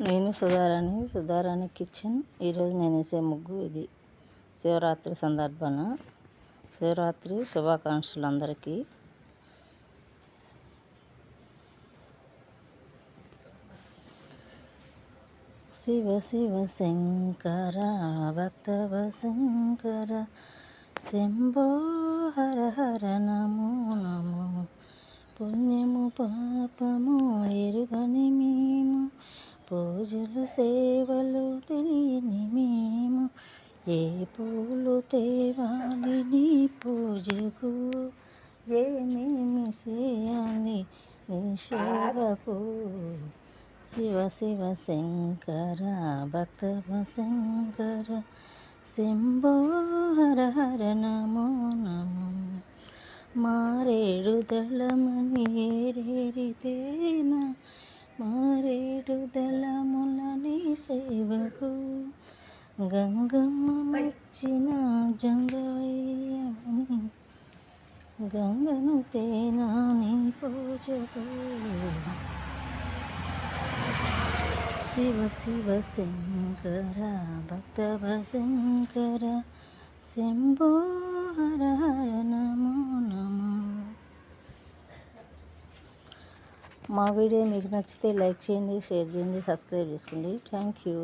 నేను సుధారాణి సుధారాణి కిచెన్. ఈరోజు నేను వేసే ముగ్గు ఇది. శివరాత్రి సందర్భాన. శివరాత్రి శుభాకాంక్షలు అందరికీ శివ శివ శంకర భక్తవ శంకర. శంభో హర హర నమో నమో. పుణ్యము పాపము ఎరుగని మేము. రోజులు సేవలు తెలియని మేము ఏ పూలు తేవాలి నీ పూజకు? ఏమేమి చేయాలి నీ సేవకు? శివ శివ శంకర భక్తవ శంకర శంభో హర హర నమో నమో. మారేడు దళమని ఏరేరితేనా మారేడు దళములని సేవకు గంగమ్మ మెచ్చిన జంగయ్యని గంగను తేనాని పూజకు శివ శివ శంకర భక్తవ శంకర శంభో మా వీడియో మీకు నచ్చితే లైక్ చేయండి షేర్ చేయండి సబ్స్క్రైబ్ చేసుకోండి థ్యాంక్ యూ